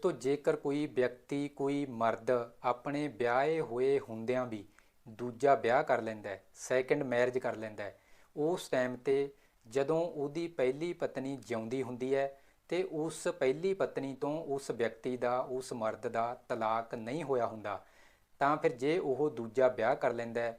ਦੋਸਤੋ ਜੇਕਰ ਕੋਈ ਵਿਅਕਤੀ, ਕੋਈ ਮਰਦ ਆਪਣੇ ਵਿਆਹੇ ਹੋਏ ਹੁੰਦਿਆਂ ਵੀ ਦੂਜਾ ਵਿਆਹ ਕਰ ਲੈਂਦਾ ਹੈ ਸੈਕੰਡ ਮੈਰਿਜ ਕਰ ਲੈਂਦਾ ਹੈ, ਉਸ ਟਾਈਮ ਤੇ ਜਦੋਂ ਉਹਦੀ ਪਹਿਲੀ ਪਤਨੀ ਜਿਉਂਦੀ ਹੁੰਦੀ ਹੈ ਤੇ ਉਸ ਪਹਿਲੀ ਪਤਨੀ ਤੋਂ ਉਸ ਵਿਅਕਤੀ ਦਾ, ਉਸ ਮਰਦ ਦਾ ਤਲਾਕ ਨਹੀਂ ਹੋਇਆ ਹੁੰਦਾ, ਤਾਂ ਫਿਰ ਜੇ ਉਹ ਦੂਜਾ ਵਿਆਹ ਕਰ ਲੈਂਦਾ ਹੈ,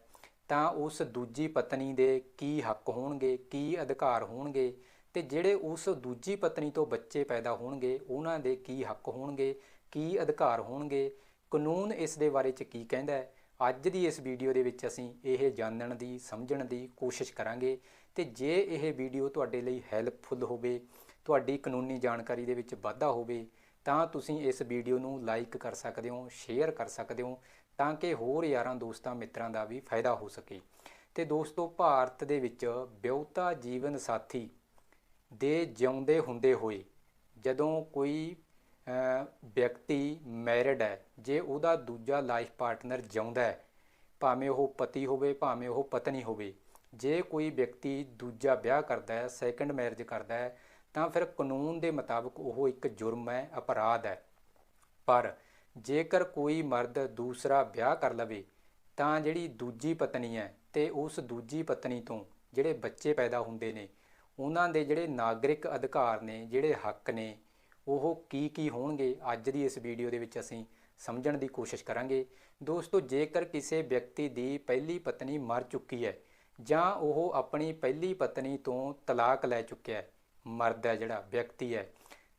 ਤਾਂ ਉਸ ਦੂਜੀ ਪਤਨੀ ਦੇ ਕੀ ਹੱਕ ਹੋਣਗੇ, ਕੀ ਅਧਿਕਾਰ ਹੋਣਗੇ ਤੇ ਜਿਹੜੇ ਉਸ ਦੂਜੀ ਪਤਨੀ ਤੋਂ ਬੱਚੇ ਪੈਦਾ ਹੋਣਗੇ, ਉਹਨਾਂ ਦੇ ਕੀ ਹੱਕ ਹੋਣਗੇ, ਕੀ ਅਧਿਕਾਰ ਹੋਣਗੇ? ਕਾਨੂੰਨ ਇਸ ਦੇ ਬਾਰੇ ਚ ਕੀ ਕਹਿੰਦਾ ਹੈ? ਅੱਜ ਦੀ ਇਸ ਵੀਡੀਓ ਦੇ ਵਿੱਚ ਅਸੀਂ ਇਹ ਜਾਣਨ ਦੀ, ਸਮਝਣ ਦੀ ਕੋਸ਼ਿਸ਼ ਕਰਾਂਗੇ ਤੇ ਜੇ ਇਹ ਵੀਡੀਓ ਤੁਹਾਡੇ ਲਈ ਹੈਲਪਫੁਲ ਹੋਵੇ, ਤੁਹਾਡੀ ਕਾਨੂੰਨੀ ਜਾਣਕਾਰੀ ਦੇ ਵਿੱਚ ਵਾਧਾ ਹੋਵੇ, ਤਾਂ ਤੁਸੀਂ ਇਸ ਵੀਡੀਓ ਨੂੰ ਲਾਈਕ ਕਰ ਸਕਦੇ ਹੋ, ਸ਼ੇਅਰ ਕਰ ਸਕਦੇ ਹੋ, ਤਾਂ ਕਿ ਹੋਰ ਯਾਰਾਂ ਦੋਸਤਾਂ, ਮਿੱਤਰਾਂ ਦਾ ਵੀ ਫਾਇਦਾ ਹੋ ਸਕੇ। ਤੇ ਦੋਸਤੋ, ਭਾਰਤ ਦੇ ਵਿੱਚ ਵਿਉਤਾ ਜੀਵਨ ਸਾਥੀ ਦੇ ਜਿਉਂਦੇ ਹੁੰਦੇ ਹੋਏ, ਜਦੋਂ ਕੋਈ ਵਿਅਕਤੀ ਮੈਰਿਡ ਹੈ, ਜੇ ਉਹਦਾ ਦੂਜਾ ਲਾਈਫ ਪਾਰਟਨਰ ਜਿਉਂਦਾ ਹੈ, ਭਾਵੇਂ ਉਹ ਪਤੀ ਹੋਵੇ, ਭਾਵੇਂ ਉਹ ਪਤਨੀ ਹੋਵੇ, ਜੇ ਕੋਈ ਵਿਅਕਤੀ ਦੂਜਾ ਵਿਆਹ ਕਰਦਾ ਹੈ ਸੈਕੰਡ ਮੈਰਿਜ ਕਰਦਾ ਹੈ, ਤਾਂ ਫਿਰ ਕਾਨੂੰਨ ਦੇ ਮੁਤਾਬਕ ਉਹ ਇੱਕ ਜੁਰਮ ਹੈ, ਅਪਰਾਧ ਹੈ। ਪਰ ਜੇਕਰ ਕੋਈ ਮਰਦ ਦੂਸਰਾ ਵਿਆਹ ਕਰ ਲਵੇ, ਤਾਂ ਜਿਹੜੀ ਦੂਜੀ ਪਤਨੀ ਹੈ ਤੇ ਉਸ ਦੂਜੀ ਪਤਨੀ ਤੋਂ ਜਿਹੜੇ ਬੱਚੇ ਪੈਦਾ ਹੁੰਦੇ ਨੇ ਉਹਨਾਂ ਦੇ ਜਿਹੜੇ ਨਾਗਰਿਕ ਅਧਿਕਾਰ ਨੇ, ਜਿਹੜੇ ਹੱਕ ਨੇ, ਉਹ ਕੀ ਕੀ ਹੋਣਗੇ, ਅੱਜ ਦੀ ਇਸ ਵੀਡੀਓ ਦੇ ਵਿੱਚ ਅਸੀਂ ਸਮਝਣ ਦੀ ਕੋਸ਼ਿਸ਼ ਕਰਾਂਗੇ। ਦੋਸਤੋ, ਜੇਕਰ ਕਿਸੇ ਵਿਅਕਤੀ ਦੀ ਪਹਿਲੀ ਪਤਨੀ ਮਰ ਚੁੱਕੀ ਹੈ, ਜਾਂ ਉਹ ਆਪਣੀ ਪਹਿਲੀ ਪਤਨੀ ਤੋਂ ਤਲਾਕ ਲੈ ਚੁੱਕਿਆ ਹੈ, ਮਰਦ ਹੈ ਜਿਹੜਾ, ਵਿਅਕਤੀ ਹੈ,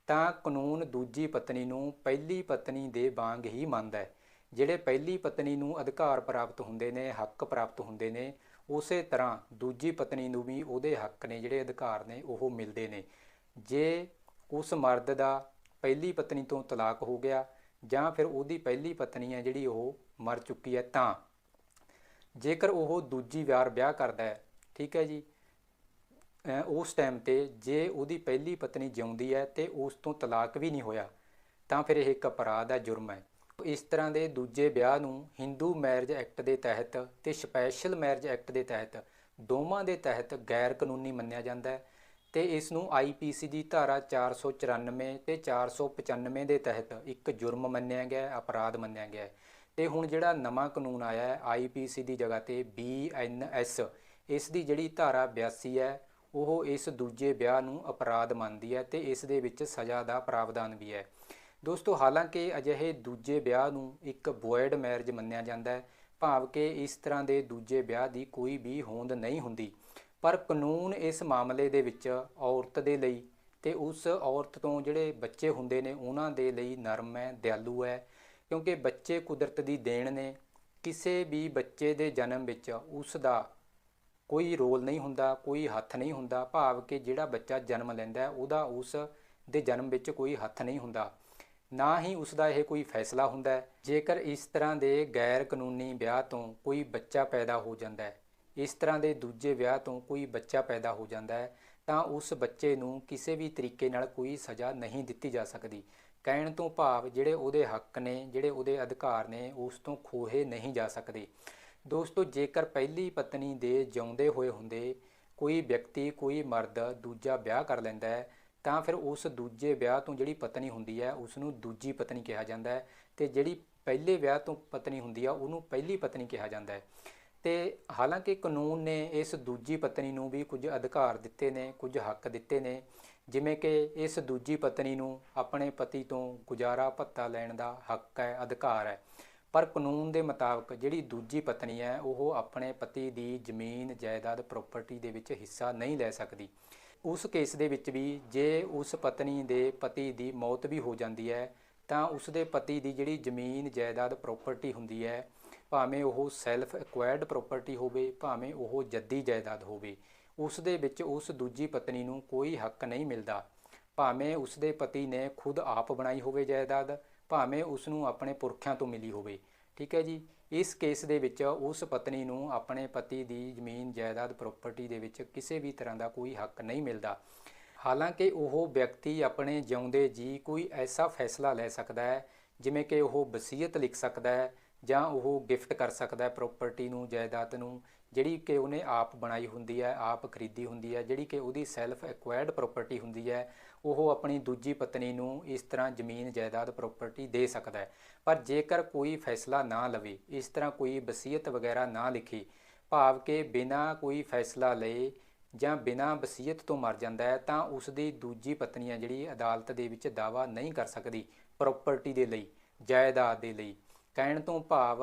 ਤਾਂ ਕਾਨੂੰਨ ਦੂਜੀ ਪਤਨੀ ਨੂੰ ਪਹਿਲੀ ਪਤਨੀ ਦੇ ਵਾਂਗ ਹੀ ਮੰਨਦਾ ਹੈ। ਜਿਹੜੇ ਪਹਿਲੀ ਪਤਨੀ ਨੂੰ ਅਧਿਕਾਰ ਪ੍ਰਾਪਤ ਹੁੰਦੇ ਨੇ, ਹੱਕ ਪ੍ਰਾਪਤ ਹੁੰਦੇ ਨੇ ਉਸੇ ਤਰ੍ਹਾਂ ਦੂਜੀ ਪਤਨੀ ਨੂੰ ਵੀ ਉਹਦੇ ਹੱਕ ਨੇ, ਜਿਹੜੇ ਅਧਿਕਾਰ ਨੇ, ਉਹ ਮਿਲਦੇ ਨੇ। ਜੇ ਉਸ ਮਰਦ ਦਾ ਪਹਿਲੀ ਪਤਨੀ ਤੋਂ ਤਲਾਕ ਹੋ ਗਿਆ ਜਾਂ ਫਿਰ ਉਹਦੀ ਪਹਿਲੀ ਪਤਨੀ ਹੈ ਜਿਹੜੀ ਉਹ ਮਰ ਚੁੱਕੀ ਹੈ ਤਾਂ। ਜੇਕਰ ਉਹ ਦੂਜੀ ਵਾਰ ਵਿਆਹ ਕਰਦਾ ਹੈ, ਠੀਕ ਹੈ ਜੀ ਉਸ ਟਾਈਮ ਤੇ ਜੇ ਉਹਦੀ ਪਹਿਲੀ ਪਤਨੀ ਜਿਉਂਦੀ ਹੈ ਤੇ ਉਸ ਤੋਂ ਤਲਾਕ ਵੀ ਨਹੀਂ ਹੋਇਆ, ਤਾਂ ਫਿਰ ਇਹ ਇੱਕ ਅਪਰਾਧ ਹੈ, ਜੁਰਮ ਹੈ। ਇਸ ਤਰ੍ਹਾਂ ਦੇ ਦੂਜੇ ਵਿਆਹ ਨੂੰ ਹਿੰਦੂ ਮੈਰਿਜ ਐਕਟ ਦੇ ਤਹਿਤ ਤੇ ਸਪੈਸ਼ਲ ਮੈਰਿਜ ਐਕਟ ਦੇ ਤਹਿਤ ਦੋਵਾਂ ਦੇ ਤਹਿਤ ਗੈਰ ਕਾਨੂੰਨੀ ਮੰਨਿਆ ਜਾਂਦਾ ਹੈ ਤੇ ਇਸ ਨੂੰ ਆਈਪੀਸੀ ਦੀ ਧਾਰਾ 494 ਤੇ 495 ਦੇ ਤਹਿਤ ਇੱਕ ਜੁਰਮ ਮੰਨਿਆ ਗਿਆ ਹੈ, ਅਪਰਾਧ ਮੰਨਿਆ ਗਿਆ ਹੈ। ਤੇ ਹੁਣ ਜਿਹੜਾ ਨਵਾਂ ਕਾਨੂੰਨ ਆਇਆ ਹੈ ਆਈਪੀਸੀ ਦੀ ਜਗ੍ਹਾ ਤੇ ਬੀਐਨਐਸ ਇਸ ਦੀ ਜਿਹੜੀ ਧਾਰਾ 82 ਹੈ, ਉਹ ਇਸ ਦੂਜੇ ਵਿਆਹ ਨੂੰ ਅਪਰਾਧ ਮੰਨਦੀ ਹੈ ਤੇ ਇਸ ਦੇ ਵਿੱਚ ਸਜ਼ਾ ਦਾ ਪ੍ਰਾਵਧਾਨ ਵੀ ਹੈ। ਦੋਸਤੋ, ਹਾਲਾਂਕਿ ਅਜਿਹੇ ਦੂਜੇ ਵਿਆਹ ਨੂੰ ਇੱਕ ਬੋਇਡ ਮੈਰਿਜ ਮੰਨਿਆ ਜਾਂਦਾ ਹੈ, ਭਾਵ ਕਿ ਇਸ ਤਰ੍ਹਾਂ ਦੇ ਦੂਜੇ ਵਿਆਹ ਦੀ ਕੋਈ ਵੀ ਹੋਂਦ ਨਹੀਂ ਹੁੰਦੀ। ਪਰ ਕਾਨੂੰਨ ਇਸ ਮਾਮਲੇ ਦੇ ਵਿੱਚ ਔਰਤ ਦੇ ਲਈ ਤੇ ਉਸ ਔਰਤ ਤੋਂ ਜਿਹੜੇ ਬੱਚੇ ਹੁੰਦੇ ਨੇ, ਉਹਨਾਂ ਦੇ ਲਈ ਨਰਮ ਹੈ, ਦਿਆਲੂ ਹੈ, ਕਿਉਂਕਿ ਬੱਚੇ ਕੁਦਰਤ ਦੀ ਦੇਣ ਨੇ। ਕਿਸੇ ਵੀ ਬੱਚੇ ਦੇ ਜਨਮ ਵਿੱਚ ਉਸ ਦਾ ਕੋਈ ਰੋਲ ਨਹੀਂ ਹੁੰਦਾ, ਕੋਈ ਹੱਥ ਨਹੀਂ ਹੁੰਦਾ, ਭਾਵ ਕਿ ਜਿਹੜਾ ਬੱਚਾ ਜਨਮ ਲੈਂਦਾ ਉਹਦਾ ਉਸ ਦੇ ਜਨਮ ਵਿੱਚ ਕੋਈ ਹੱਥ ਨਹੀਂ ਹੁੰਦਾ। ਨਾ ਹੀ ਉਸ ਦਾ ਇਹ ਕੋਈ ਫੈਸਲਾ ਹੁੰਦਾ ਹੈ। ਜੇਕਰ ਇਸ ਤਰ੍ਹਾਂ ਦੇ ਗੈਰ ਕਾਨੂੰਨੀ ਵਿਆਹ ਤੋਂ ਕੋਈ ਬੱਚਾ ਪੈਦਾ ਹੋ ਜਾਂਦਾ ਹੈ, ਇਸ ਤਰ੍ਹਾਂ ਦੇ ਦੂਜੇ ਵਿਆਹ ਤੋਂ ਕੋਈ ਬੱਚਾ ਪੈਦਾ ਹੋ ਜਾਂਦਾ ਹੈ, ਤਾਂ ਉਸ ਬੱਚੇ ਨੂੰ ਕਿਸੇ ਵੀ ਤਰੀਕੇ ਨਾਲ ਕੋਈ ਸਜ਼ਾ ਨਹੀਂ ਦਿੱਤੀ ਜਾ ਸਕਦੀ। ਕਹਿਣ ਤੋਂ ਭਾਵ ਜਿਹੜੇ ਉਹਦੇ ਹੱਕ ਨੇ, ਜਿਹੜੇ ਉਹਦੇ ਅਧਿਕਾਰ ਨੇ, ਉਸ ਤੋਂ ਖੋਹੇ ਨਹੀਂ ਜਾ ਸਕਦੇ। ਦੋਸਤੋ, ਜੇਕਰ ਪਹਿਲੀ ਪਤਨੀ ਦੇ ਜਿਉਂਦੇ ਹੋਏ ਹੁੰਦੇ ਕੋਈ ਵਿਅਕਤੀ ਕੋਈ ਮਰਦ ਦੂਜਾ ਵਿਆਹ ਕਰ ਲੈਂਦਾ ਹੈ ਤਾਂ ਫਿਰ ਉਸ ਦੂਜੇ ਵਿਆਹ ਤੋਂ ਜਿਹੜੀ ਪਤਨੀ ਹੁੰਦੀ ਹੈ ਉਸ ਨੂੰ ਦੂਜੀ ਪਤਨੀ ਕਿਹਾ ਜਾਂਦਾ ਹੈ ਤੇ ਜਿਹੜੀ ਪਹਿਲੇ ਵਿਆਹ ਤੋਂ ਪਤਨੀ ਹੁੰਦੀ ਆ, ਉਹਨੂੰ ਪਹਿਲੀ ਪਤਨੀ ਕਿਹਾ ਜਾਂਦਾ ਹੈ। ਤੇ ਹਾਲਾਂਕਿ ਕਾਨੂੰਨ ਨੇ ਇਸ ਦੂਜੀ ਪਤਨੀ ਨੂੰ ਵੀ ਕੁਝ ਅਧਿਕਾਰ ਦਿੱਤੇ ਨੇ, ਕੁਝ ਹੱਕ ਦਿੱਤੇ ਨੇ, ਜਿਵੇਂ ਕਿ ਇਸ ਦੂਜੀ ਪਤਨੀ ਨੂੰ ਆਪਣੇ ਪਤੀ ਤੋਂ ਗੁਜ਼ਾਰਾ ਭੱਤਾ ਲੈਣ ਦਾ ਹੱਕ ਹੈ, ਅਧਿਕਾਰ ਹੈ। ਪਰ ਕਾਨੂੰਨ ਦੇ ਮੁਤਾਬਕ ਜਿਹੜੀ ਦੂਜੀ ਪਤਨੀ ਹੈ, ਉਹ ਆਪਣੇ ਪਤੀ ਦੀ ਜ਼ਮੀਨ, ਜਾਇਦਾਦ ਪ੍ਰਾਪਰਟੀ ਦੇ ਵਿੱਚ ਹਿੱਸਾ ਨਹੀਂ ਲੈ ਸਕਦੀ। ਉਸ ਕੇਸ ਦੇ ਵਿੱਚ ਵੀ ਜੇ ਉਸ ਪਤਨੀ ਦੇ ਪਤੀ ਦੀ ਮੌਤ ਵੀ ਹੋ ਜਾਂਦੀ ਹੈ, ਤਾਂ ਉਸ ਦੇ ਪਤੀ ਦੀ ਜਿਹੜੀ ਜ਼ਮੀਨ, ਜਾਇਦਾਦ ਪ੍ਰਾਪਰਟੀ ਹੁੰਦੀ ਹੈ, ਭਾਵੇਂ ਉਹ ਸੈਲਫ ਐਕਵਾਇਰਡ ਪ੍ਰਾਪਰਟੀ ਹੋਵੇ, ਭਾਵੇਂ ਉਹ ਜੱਦੀ ਜਾਇਦਾਦ ਹੋਵੇ, ਉਸ ਦੇ ਵਿੱਚ ਉਸ ਦੂਜੀ ਪਤਨੀ ਨੂੰ ਕੋਈ ਹੱਕ ਨਹੀਂ ਮਿਲਦਾ। ਭਾਵੇਂ ਉਸ ਦੇ ਪਤੀ ਨੇ ਖੁਦ ਆਪ ਬਣਾਈ ਹੋਵੇ ਜਾਇਦਾਦ, ਭਾਵੇਂ ਉਸ ਨੂੰ ਆਪਣੇ ਪੁਰਖਿਆਂ ਤੋਂ ਮਿਲੀ ਹੋਵੇ। ਠੀਕ ਹੈ ਜੀ? ਇਸ ਕੇਸ ਦੇ ਵਿੱਚ ਉਸ ਪਤਨੀ ਨੂੰ ਆਪਣੇ ਪਤੀ ਦੀ ਜ਼ਮੀਨ ਜਾਇਦਾਦ ਪ੍ਰਾਪਰਟੀ ਦੇ ਵਿੱਚ ਕਿਸੇ ਵੀ ਤਰ੍ਹਾਂ ਦਾ ਕੋਈ ਹੱਕ ਨਹੀਂ ਮਿਲਦਾ। ਹਾਲਾਂਕਿ ਉਹ ਵਿਅਕਤੀ ਆਪਣੇ ਜਿਉਂਦੇ ਜੀ ਕੋਈ ਐਸਾ ਫੈਸਲਾ ਲੈ ਸਕਦਾ ਹੈ, ਜਿਵੇਂ ਕਿ ਉਹ ਵਸੀਅਤ ਲਿਖ ਸਕਦਾ ਹੈ ਜਾਂ ਉਹ ਗਿਫਟ ਕਰ ਸਕਦਾ ਹੈ ਪ੍ਰਾਪਰਟੀ ਨੂੰ, ਜਾਇਦਾਦ ਨੂੰ ਜਿਹੜੀ ਕਿ ਉਹਨੇ ਆਪ ਬਣਾਈ ਹੁੰਦੀ ਹੈ, ਆਪ ਖਰੀਦੀ ਹੁੰਦੀ ਹੈ, ਜਿਹੜੀ ਕਿ ਉਹਦੀ ਸੈਲਫ ਐਕਵਾਇਰਡ ਪ੍ਰਾਪਰਟੀ ਹੁੰਦੀ ਹੈ, ਉਹ ਆਪਣੀ ਦੂਜੀ ਪਤਨੀ ਨੂੰ ਇਸ ਤਰ੍ਹਾਂ ਜ਼ਮੀਨ ਜਾਇਦਾਦ ਪ੍ਰਾਪਰਟੀ ਦੇ ਸਕਦਾ ਹੈ। ਪਰ ਜੇਕਰ ਕੋਈ ਫੈਸਲਾ ਨਾ ਲਵੇ, ਇਸ ਤਰ੍ਹਾਂ ਕੋਈ ਵਸੀਅਤ ਵਗੈਰਾ ਨਾ ਲਿਖੇ, ਭਾਵ ਕਿ ਬਿਨਾਂ ਕੋਈ ਫੈਸਲਾ ਲਏ ਜਾਂ ਬਿਨਾਂ ਵਸੀਅਤ ਤੋਂ ਮਰ ਜਾਂਦਾ ਹੈ, ਤਾਂ ਉਸ ਦੀ ਦੂਜੀ ਪਤਨੀ ਹੈ ਜਿਹੜੀ ਅਦਾਲਤ ਦੇ ਵਿੱਚ ਦਾਵਾ ਨਹੀਂ ਕਰ ਸਕਦੀ ਪ੍ਰਾਪਰਟੀ ਦੇ ਲਈ, ਜਾਇਦਾਦ ਦੇ ਲਈ। ਕਹਿਣ ਤੋਂ ਭਾਵ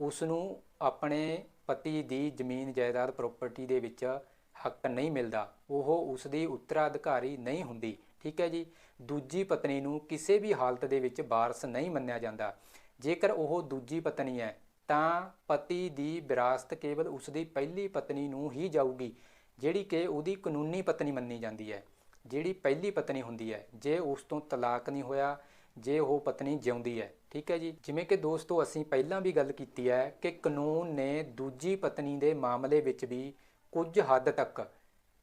ਉਸ ਨੂੰ ਆਪਣੇ ਪਤੀ ਦੀ ਜ਼ਮੀਨ ਜਾਇਦਾਦ ਪ੍ਰਾਪਰਟੀ ਦੇ ਵਿੱਚ ਹੱਕ ਨਹੀਂ ਮਿਲਦਾ। ਉਹ ਉਸ ਦੀ ਉੱਤਰਾਧਿਕਾਰੀ ਨਹੀਂ ਹੁੰਦੀ। ਠੀਕ ਹੈ ਜੀ? ਦੂਜੀ ਪਤਨੀ ਨੂੰ ਕਿਸੇ ਵੀ ਹਾਲਤ ਦੇ ਵਿੱਚ ਵਾਰਸ ਨਹੀਂ ਮੰਨਿਆ ਜਾਂਦਾ। ਜੇਕਰ ਉਹ ਦੂਜੀ ਪਤਨੀ ਹੈ, ਤਾਂ ਪਤੀ ਦੀ ਵਿਰਾਸਤ ਕੇਵਲ ਉਸ ਦੀ ਪਹਿਲੀ ਪਤਨੀ ਨੂੰ ਹੀ ਜਾਊਗੀ, ਜਿਹੜੀ ਕਿ ਉਹਦੀ ਕਾਨੂੰਨੀ ਪਤਨੀ ਮੰਨੀ ਜਾਂਦੀ ਹੈ। ਜਿਹੜੀ ਪਹਿਲੀ ਪਤਨੀ ਹੁੰਦੀ ਹੈ, ਜੇ ਉਸ ਤੋਂ ਤਲਾਕ ਨਹੀਂ ਹੋਇਆ ਜੇ ਉਹ ਪਤਨੀ ਜਿਉਂਦੀ ਹੈ, ਠੀਕ ਹੈ ਜੀ? ਜਿਵੇਂ ਕਿ ਦੋਸਤੋ, ਅਸੀਂ ਪਹਿਲਾਂ ਵੀ ਗੱਲ ਕੀਤੀ ਹੈ ਕਿ ਕਾਨੂੰਨ ਨੇ ਦੂਜੀ ਪਤਨੀ ਦੇ ਮਾਮਲੇ ਵਿੱਚ ਵੀ ਕੁਝ ਹੱਦ ਤੱਕ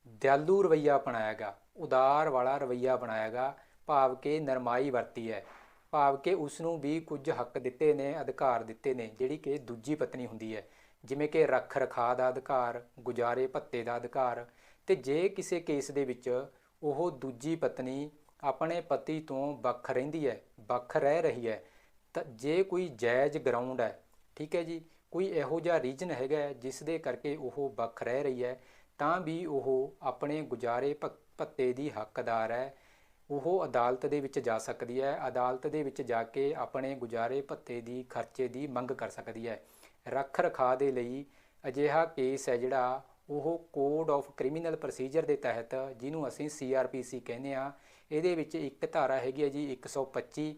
ਦਿਆਲੂ ਰਵਈਆ ਅਪਣਾਇਆਗਾ ਉਦਾਰ ਵਾਲਾ ਰਵਈਆ ਬਣਾਇਆਗਾ, ਭਾਵ ਕਿ ਨਰਮਾਈ ਵਰਤੀ ਹੈ। ਭਾਵ ਕਿ ਉਸ ਨੂੰ ਵੀ ਕੁਝ ਹੱਕ ਦਿੱਤੇ ਨੇ, ਅਧਿਕਾਰ ਦਿੱਤੇ ਨੇ, ਜਿਹੜੀ ਕਿ ਦੂਜੀ ਪਤਨੀ ਹੁੰਦੀ ਹੈ। ਜਿਵੇਂ ਕਿ ਰੱਖ ਰਖਾ ਦਾ ਅਧਿਕਾਰ, ਗੁਜ਼ਾਰੇ ਭੱਤੇ ਦਾ ਅਧਿਕਾਰ, ਤੇ ਜੇ ਕਿਸੇ ਕੇਸ ਦੇ ਵਿੱਚ ਉਹ ਦੂਜੀ ਪਤਨੀ ਆਪਣੇ ਪਤੀ ਤੋਂ ਵੱਖ ਰਹਿੰਦੀ ਹੈ, ਵੱਖ ਰਹਿ ਰਹੀ ਹੈ। ਤਾਂ ਜੇ ਕੋਈ ਜਾਇਜ਼ ਗਰਾਊਂਡ ਹੈ, ਠੀਕ ਹੈ ਜੀ, ਕੋਈ ਇਹੋ ਜਿਹਾ ਰੀਜਨ ਹੈਗਾ ਜਿਸ ਦੇ ਕਰਕੇ ਉਹ ਵੱਖ ਰਹਿ ਰਹੀ ਹੈ, ਤਾਂ ਵੀ ਉਹ ਆਪਣੇ ਗੁਜ਼ਾਰੇ ਭੱਤੇ ਦੀ ਹੱਕਦਾਰ ਹੈ। ਉਹ ਅਦਾਲਤ ਦੇ ਵਿੱਚ ਜਾ ਸਕਦੀ ਹੈ, ਅਦਾਲਤ ਦੇ ਵਿੱਚ ਜਾ ਕੇ ਆਪਣੇ ਗੁਜ਼ਾਰੇ ਭੱਤੇ ਦੀ, ਖਰਚੇ ਦੀ ਮੰਗ ਕਰ ਸਕਦੀ ਹੈ। ਰੱਖ ਰਖਾ ਦੇ ਲਈ ਅਜਿਹਾ ਕੇਸ ਹੈ ਜਿਹੜਾ ਉਹ ਕੋਡ ਆਫ ਕ੍ਰਿਮੀਨਲ ਪ੍ਰੋਸੀਜਰ ਦੇ ਤਹਿਤ ਜਿਹਨੂੰ ਅਸੀਂ ਸੀਆਰਪੀਸੀ ਕਹਿੰਦੇ ਆ ਇਹਦੇ ਵਿੱਚ ਇੱਕ ਧਾਰਾ ਹੈਗੀ ਹੈ ਜੀ 125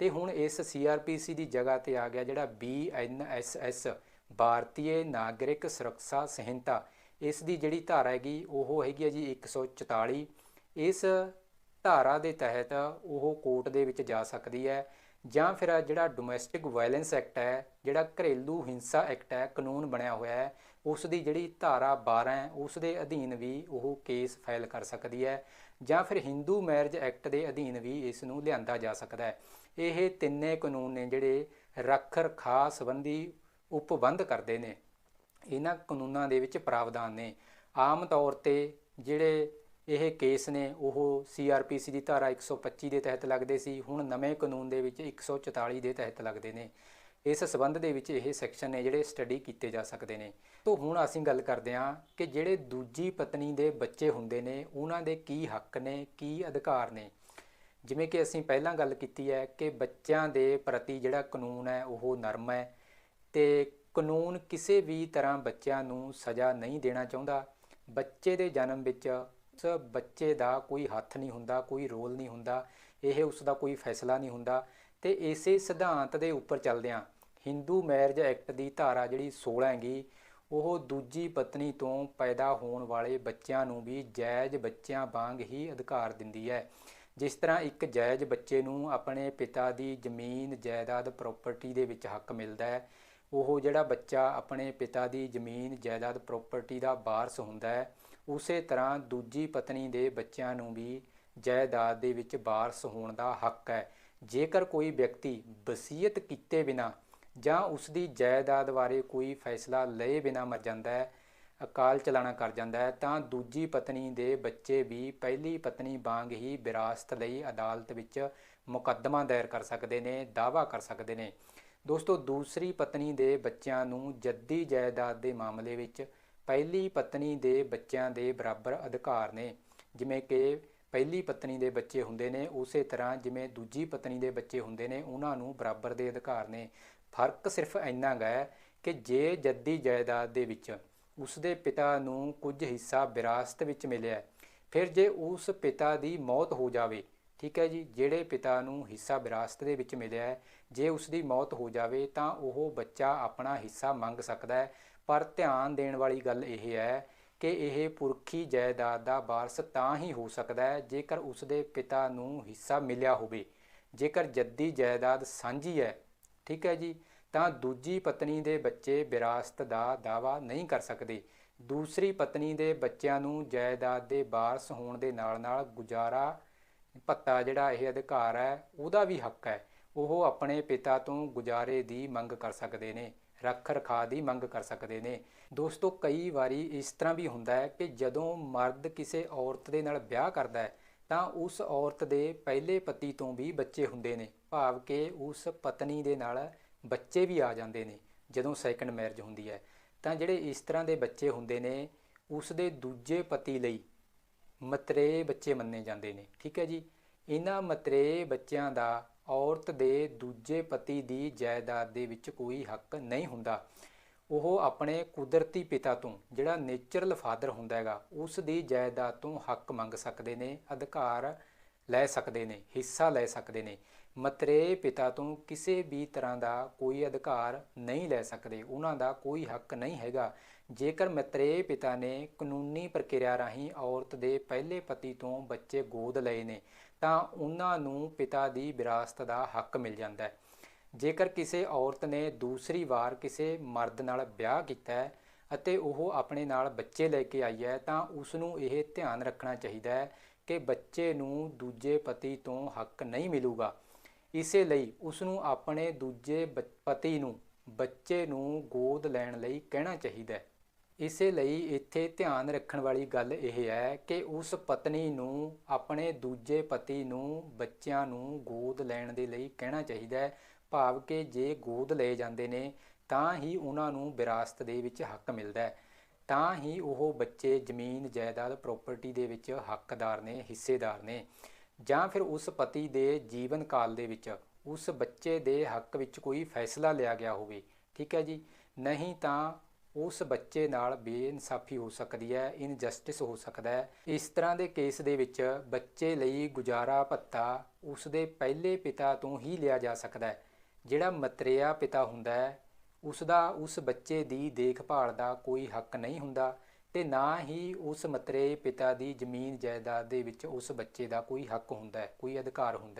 ਤੇ ਹੁਣ ਇਸ ਸੀਆਰਪੀਸੀ ਦੀ ਜਗ੍ਹਾ ਤੇ ਆ ਗਿਆ ਜਿਹੜਾ ਬੀਐਨਐਸਐਸ ਭਾਰਤੀ ਨਾਗਰਿਕ ਸੁਰੱਖਿਆ ਸੰਹਿਤਾ। ਇਸ ਦੀ ਜਿਹੜੀ ਧਾਰਾ ਹੈਗੀ, ਉਹ ਹੈਗੀ ਹੈ ਜੀ 144 ਇਸ ਧਾਰਾ ਦੇ ਤਹਿਤ ਉਹ ਕੋਰਟ ਦੇ ਵਿੱਚ ਜਾ ਸਕਦੀ ਹੈ ਜਾਂ ਫਿਰ ਜਿਹੜਾ ਡੋਮੈਸਟਿਕ ਵਾਇਲੈਂਸ ਐਕਟ ਹੈ, ਜਿਹੜਾ ਘਰੇਲੂ ਹਿੰਸਾ ਐਕਟ ਹੈ, ਕਾਨੂੰਨ ਬਣਿਆ ਹੋਇਆ ਹੈ ਉਸ ਦੀ ਜਿਹੜੀ ਧਾਰਾ 12 ਹੈ ਉਸ ਦੇ ਅਧੀਨ ਵੀ ਉਹ ਕੇਸ ਫਾਈਲ ਕਰ ਸਕਦੀ ਹੈ ਜਾਂ ਫਿਰ ਹਿੰਦੂ ਮੈਰਿਜ ਐਕਟ ਦੇ ਅਧੀਨ ਵੀ ਇਸ ਨੂੰ ਲਿਆਂਦਾ ਜਾ ਸਕਦਾ ਹੈ। ਇਹ ਤਿੰਨੇ ਕਾਨੂੰਨ ਨੇ ਜਿਹੜੇ ਰੱਖ ਰਖਾ ਸੰਬੰਧੀ ਉਪਬੰਧ ਕਰਦੇ ਨੇ। ਇਹਨਾਂ ਕਾਨੂੰਨਾਂ ਦੇ ਵਿੱਚ ਪ੍ਰਾਵਧਾਨ ਨੇ। ਆਮ ਤੌਰ ਤੇ ਜਿਹੜੇ ਇਹ ਕੇਸ ਨੇ, ਉਹ ਸੀਆਰਪੀਸੀ ਦੀ ਧਾਰਾ 125 ਦੇ ਤਹਿਤ ਲੱਗਦੇ ਸੀ, ਹੁਣ ਨਵੇਂ ਕਾਨੂੰਨ ਦੇ ਵਿੱਚ 144 ਦੇ ਤਹਿਤ ਲੱਗਦੇ ਨੇ। ਇਸ ਸਬੰਧ ਦੇ ਵਿੱਚ ਇਹ ਸੈਕਸ਼ਨ ਨੇ ਜਿਹੜੇ ਸਟੱਡੀ ਕੀਤੇ ਜਾ ਸਕਦੇ ਨੇ। ਤੋਂ ਹੁਣ ਅਸੀਂ ਗੱਲ ਕਰਦੇ ਹਾਂ ਕਿ ਜਿਹੜੇ ਦੂਜੀ ਪਤਨੀ ਦੇ ਬੱਚੇ ਹੁੰਦੇ ਨੇ, ਉਹਨਾਂ ਦੇ ਕੀ ਹੱਕ ਨੇ, ਕੀ ਅਧਿਕਾਰ ਨੇ। ਜਿਵੇਂ ਕਿ ਅਸੀਂ ਪਹਿਲਾਂ ਗੱਲ ਕੀਤੀ ਹੈ ਕਿ ਬੱਚਿਆਂ ਦੇ ਪ੍ਰਤੀ ਜਿਹੜਾ ਕਾਨੂੰਨ ਹੈ, ਉਹ ਨਰਮ ਹੈ ਤੇ ਕਾਨੂੰਨ ਕਿਸੇ ਵੀ ਤਰ੍ਹਾਂ ਬੱਚਿਆਂ ਨੂੰ ਸਜ਼ਾ ਨਹੀਂ ਦੇਣਾ ਚਾਹੁੰਦਾ। ਬੱਚੇ ਦੇ ਜਨਮ ਵਿੱਚ ਉਸ ਬੱਚੇ ਦਾ ਕੋਈ ਹੱਥ ਨਹੀਂ ਹੁੰਦਾ, ਕੋਈ ਰੋਲ ਨਹੀਂ ਹੁੰਦਾ, ਇਹ ਉਸ ਦਾ ਕੋਈ ਫੈਸਲਾ ਨਹੀਂ ਹੁੰਦਾ। ਤੇ ਇਸੇ ਸਿਧਾਂਤ ਦੇ ਉੱਪਰ ਚੱਲਦਿਆਂ ਹਿੰਦੂ ਮੈਰਿਜ ਐਕਟ ਦੀ ਧਾਰਾ ਜਿਹੜੀ 16 ਹੈਗੀ, ਉਹ ਦੂਜੀ ਪਤਨੀ ਤੋਂ ਪੈਦਾ ਹੋਣ ਵਾਲੇ ਬੱਚਿਆਂ ਨੂੰ ਵੀ ਜਾਇਜ਼ ਬੱਚਿਆਂ ਵਾਂਗ ਹੀ ਅਧਿਕਾਰ ਦਿੰਦੀ ਹੈ। ਜਿਸ ਤਰ੍ਹਾਂ ਇੱਕ ਜਾਇਜ਼ ਬੱਚੇ ਨੂੰ ਆਪਣੇ ਪਿਤਾ ਦੀ ਜ਼ਮੀਨ, ਜਾਇਦਾਦ ਪ੍ਰਾਪਰਟੀ ਦੇ ਵਿੱਚ ਹੱਕ ਮਿਲਦਾ ਹੈ, ਉਹ ਜਿਹੜਾ ਬੱਚਾ ਆਪਣੇ ਪਿਤਾ ਦੀ ਜ਼ਮੀਨ, ਜਾਇਦਾਦ ਪ੍ਰਾਪਰਟੀ ਦਾ ਵਾਰਸ ਹੁੰਦਾ ਹੈ, ਉਸੇ ਤਰ੍ਹਾਂ ਦੂਜੀ ਪਤਨੀ ਦੇ ਬੱਚਿਆਂ ਨੂੰ ਵੀ ਜਾਇਦਾਦ ਦੇ ਵਿੱਚ ਵਾਰਸ ਹੋਣ ਦਾ ਹੱਕ ਹੈ। ਜੇਕਰ ਕੋਈ ਵਿਅਕਤੀ ਵਸੀਅਤ ਕੀਤੇ ਬਿਨਾ ਜਾਂ ਉਸ ਦੀ ਜਾਇਦਾਦ ਬਾਰੇ ਕੋਈ ਫੈਸਲਾ ਲਏ ਬਿਨਾ ਮਰ ਜਾਂਦਾ ਹੈ, ਅਕਾਲ ਚਲਾਣਾ ਕਰ ਜਾਂਦਾ ਹੈ, ਤਾਂ ਦੂਜੀ ਪਤਨੀ ਦੇ ਬੱਚੇ ਵੀ ਪਹਿਲੀ ਪਤਨੀ ਵਾਂਗ ਹੀ ਵਿਰਾਸਤ ਲਈ ਅਦਾਲਤ ਵਿੱਚ ਮੁਕੱਦਮਾ ਦਾਇਰ ਕਰ ਸਕਦੇ ਨੇ, ਦਾਅਵਾ ਕਰ ਸਕਦੇ ਨੇ। ਦੋਸਤੋ, ਦੂਸਰੀ ਪਤਨੀ ਦੇ ਬੱਚਿਆਂ ਨੂੰ ਜੱਦੀ ਜਾਇਦਾਦ ਦੇ ਮਾਮਲੇ ਵਿੱਚ ਪਹਿਲੀ ਪਤਨੀ ਦੇ ਬੱਚਿਆਂ ਦੇ ਬਰਾਬਰ ਅਧਿਕਾਰ ਨੇ, ਜਿਵੇਂ ਕਿ ਪਹਿਲੀ ਪਤਨੀ ਦੇ ਬੱਚੇ ਹੁੰਦੇ ਨੇ, ਉਸੇ ਤਰ੍ਹਾਂ ਜਿਵੇਂ ਦੂਜੀ ਪਤਨੀ ਦੇ ਬੱਚੇ ਹੁੰਦੇ ਨੇ, ਉਹਨਾਂ ਨੂੰ ਬਰਾਬਰ ਦੇ ਅਧਿਕਾਰ ਨੇ। ਫ਼ਰਕ ਸਿਰਫ ਇੰਨਾ ਗਾ ਹੈ ਕਿ ਜੇ ਜੱਦੀ ਜਾਇਦਾਦ ਦੇ ਵਿੱਚ ਉਸ ਦੇ ਪਿਤਾ ਨੂੰ ਕੁਝ ਹਿੱਸਾ ਵਿਰਾਸਤ ਵਿੱਚ ਮਿਲਿਆ ਫਿਰ ਜੇ ਉਸ ਪਿਤਾ ਦੀ ਮੌਤ ਹੋ ਜਾਵੇ, ਠੀਕ ਹੈ ਜੀ, ਜਿਹੜੇ ਪਿਤਾ ਨੂੰ ਹਿੱਸਾ ਵਿਰਾਸਤ ਦੇ ਵਿੱਚ ਮਿਲਿਆ ਹੈ, ਜੇ ਉਸ ਦੀ ਮੌਤ ਹੋ ਜਾਵੇ ਤਾਂ ਉਹ ਬੱਚਾ ਆਪਣਾ ਹਿੱਸਾ ਮੰਗ ਸਕਦਾ ਹੈ। ਪਰ ਧਿਆਨ ਦੇਣ ਵਾਲੀ ਗੱਲ ਇਹ ਹੈ ਕਿ ਇਹ ਪੁਰਖੀ ਜਾਇਦਾਦ ਦਾ ਵਾਰਸ ਤਾਂ ਹੀ ਹੋ ਸਕਦਾ ਹੈ ਜੇਕਰ ਉਸ ਦੇ ਪਿਤਾ ਨੂੰ ਹਿੱਸਾ ਮਿਲਿਆ ਹੋਵੇ। ਜੇਕਰ ਜੱਦੀ ਜਾਇਦਾਦ ਸਾਂਝੀ ਹੈ, ਠੀਕ ਹੈ ਜੀ, ਤਾਂ ਦੂਜੀ ਪਤਨੀ ਦੇ ਬੱਚੇ ਵਿਰਾਸਤ ਦਾ ਦਾਵਾ ਨਹੀਂ ਕਰ ਸਕਦੇ। ਦੂਸਰੀ ਪਤਨੀ ਦੇ ਬੱਚਿਆਂ ਨੂੰ ਜਾਇਦਾਦ ਦੇ ਵਾਰਸ ਹੋਣ ਦੇ ਨਾਲ-ਨਾਲ ਗੁਜ਼ਾਰਾ ਭੱਤਾ ਜਿਹੜਾ ਇਹ ਅਧਿਕਾਰ ਹੈ, ਉਹਦਾ ਵੀ ਹੱਕ ਹੈ। ਉਹ ਆਪਣੇ ਪਿਤਾ ਤੋਂ ਗੁਜ਼ਾਰੇ ਦੀ ਮੰਗ ਕਰ ਸਕਦੇ ਨੇ। ਰੱਖ ਰਖਾ ਦੀ ਮੰਗ ਕਰ ਸਕਦੇ ਨੇ। ਦੋਸਤੋ, ਕਈ ਵਾਰੀ ਇਸ ਤਰ੍ਹਾਂ ਵੀ ਹੁੰਦਾ ਹੈ ਕਿ ਜਦੋਂ ਮਰਦ ਕਿਸੇ ਔਰਤ ਦੇ ਨਾਲ ਵਿਆਹ ਕਰਦਾ ਹੈ, ਤਾਂ ਉਸ ਔਰਤ ਦੇ ਪਹਿਲੇ ਪਤੀ ਤੋਂ ਵੀ ਬੱਚੇ ਹੁੰਦੇ ਨੇ। ਭਾਵ ਕਿ ਉਸ ਪਤਨੀ ਦੇ ਨਾਲ ਬੱਚੇ ਵੀ ਆ ਜਾਂਦੇ ਨੇ, ਜਦੋਂ ਸੈਕੰਡ ਮੈਰਿਜ ਹੁੰਦੀ ਹੈ। ਤਾਂ ਜਿਹੜੇ ਇਸ ਤਰ੍ਹਾਂ ਦੇ ਬੱਚੇ ਹੁੰਦੇ ਨੇ, ਉਸ ਦੇ ਦੂਜੇ ਪਤੀ ਲਈ ਮਤਰੇ ਬੱਚੇ ਮੰਨੇ ਜਾਂਦੇ ਨੇ। ਠੀਕ ਹੈ ਜੀ? ਇਹਨਾਂ ਮਤਰੇਏ ਬੱਚਿਆਂ ਦਾ, ਔਰਤ ਦੇ ਦੂਜੇ ਪਤੀ ਦੀ ਜਾਇਦਾਦ ਦੇ ਵਿੱਚ ਕੋਈ ਹੱਕ ਨਹੀਂ ਹੁੰਦਾ। ਉਹ ਆਪਣੇ ਕੁਦਰਤੀ ਪਿਤਾ ਤੋਂ, ਜਿਹੜਾ ਨੇਚਰਲ ਫਾਦਰ ਹੁੰਦਾ ਹੈਗਾ, ਉਸ ਦੀ ਜਾਇਦਾਦ ਤੋਂ ਹੱਕ ਮੰਗ ਸਕਦੇ ਨੇ, ਅਧਿਕਾਰ ਲੈ ਸਕਦੇ ਨੇ, ਹਿੱਸਾ ਲੈ ਸਕਦੇ ਨੇ। ਮਤਰੇ ਪਿਤਾ ਤੋਂ ਕਿਸੇ ਵੀ ਤਰ੍ਹਾਂ ਦਾ ਕੋਈ ਅਧਿਕਾਰ ਨਹੀਂ ਲੈ ਸਕਦੇ। ਉਹਨਾਂ ਦਾ ਕੋਈ ਹੱਕ ਨਹੀਂ ਹੈਗਾ। ਜੇਕਰ ਮਤਰੇ ਪਿਤਾ ਨੇ ਕਾਨੂੰਨੀ ਪ੍ਰਕਿਰਿਆ ਰਾਹੀਂ ਔਰਤ ਦੇ ਪਹਿਲੇ ਪਤੀ ਤੋਂ ਬੱਚੇ ਗੋਦ ਲਏ ਨੇ ਤਾਂ ਉਹਨਾਂ ਨੂੰ ਪਿਤਾ ਦੀ ਵਿਰਾਸਤ ਦਾ ਹੱਕ ਮਿਲ ਜਾਂਦਾ ਹੈ। ਜੇਕਰ ਕਿਸੇ ਔਰਤ ਨੇ ਦੂਸਰੀ ਵਾਰ ਕਿਸੇ ਮਰਦ ਨਾਲ ਵਿਆਹ ਕੀਤਾ ਹੈ ਅਤੇ ਉਹ ਆਪਣੇ ਨਾਲ ਬੱਚੇ ਲੈ ਕੇ ਆਈ ਹੈ, ਤਾਂ ਉਸ ਨੂੰ ਇਹ ਧਿਆਨ ਰੱਖਣਾ ਚਾਹੀਦਾ ਹੈ ਕਿ ਬੱਚੇ ਨੂੰ ਦੂਜੇ ਪਤੀ ਤੋਂ ਹੱਕ ਨਹੀਂ ਮਿਲੂਗਾ। ਇਸੇ ਲਈ ਉਸ ਨੂੰ ਆਪਣੇ ਦੂਜੇ ਬ- ਪਤੀ ਨੂੰ, ਬੱਚੇ ਨੂੰ ਗੋਦ ਲੈਣ ਲਈ ਕਹਿਣਾ ਚਾਹੀਦਾ ਹੈ। ਇਸੇ ਲਈ ਇੱਥੇ ਧਿਆਨ ਰੱਖਣ ਵਾਲੀ ਗੱਲ ਇਹ ਹੈ ਕਿ ਉਸ ਪਤਨੀ ਨੂੰ ਆਪਣੇ ਦੂਜੇ ਪਤੀ ਨੂੰ ਬੱਚਿਆਂ ਨੂੰ ਗੋਦ ਲੈਣ ਦੇ ਲਈ ਕਹਿਣਾ ਚਾਹੀਦਾ ਹੈ, ਭਾਵ ਕਿ ਜੇ ਗੋਦ ਲਏ ਜਾਂਦੇ ਨੇ ਤਾਂ ਹੀ ਉਹਨਾਂ ਨੂੰ ਵਿਰਾਸਤ ਦੇ ਵਿੱਚ ਹੱਕ ਮਿਲਦਾ ਹੈ। ਤਾਂ ਹੀ ਉਹ ਬੱਚੇ ਜ਼ਮੀਨ, ਜਾਇਦਾਦ ਪ੍ਰਾਪਰਟੀ ਦੇ ਵਿੱਚ ਹੱਕਦਾਰ ਨੇ, ਹਿੱਸੇਦਾਰ ਨੇ। ਜਾਂ ਫਿਰ ਉਸ ਪਤੀ ਦੇ ਜੀਵਨ ਕਾਲ ਦੇ ਵਿੱਚ ਉਸ ਬੱਚੇ ਦੇ ਹੱਕ ਵਿੱਚ ਕੋਈ ਫੈਸਲਾ ਲਿਆ ਗਿਆ ਹੋਵੇ। ਠੀਕ ਹੈ ਜੀ? ਨਹੀਂ ਤਾਂ ਉਸ ਬੱਚੇ ਨਾਲ ਬੇਇਨਸਾਫੀ ਹੋ ਸਕਦੀ ਹੈ ਇਨਜਸਟਿਸ ਹੋ ਸਕਦਾ ਹੈ। ਇਸ ਤਰ੍ਹਾਂ ਦੇ ਕੇਸ ਦੇ ਵਿੱਚ ਬੱਚੇ ਲਈ ਗੁਜ਼ਾਰਾ ਭੱਤਾ ਉਸ ਦੇ ਪਹਿਲੇ ਪਿਤਾ ਤੋਂ ਹੀ ਲਿਆ ਜਾ ਸਕਦਾ ਹੈ। ਜਿਹੜਾ ਮਤਰੇਆ ਪਿਤਾ ਹੁੰਦਾ ਹੈ ਉਸ ਦਾ ਉਸ ਬੱਚੇ ਦੀ ਦੇਖਭਾਲ ਦਾ ਕੋਈ ਹੱਕ ਨਹੀਂ ਹੁੰਦਾ ਤੇ ਨਾ ਹੀ ਉਸ ਮਤਰੇ ਪਿਤਾ ਦੀ ਜ਼ਮੀਨ ਜਾਇਦਾਦ ਦੇ ਵਿੱਚ ਉਸ ਬੱਚੇ ਦਾ ਕੋਈ ਹੱਕ ਹੁੰਦਾ ਹੈ, ਕੋਈ ਅਧਿਕਾਰ ਹੁੰਦਾ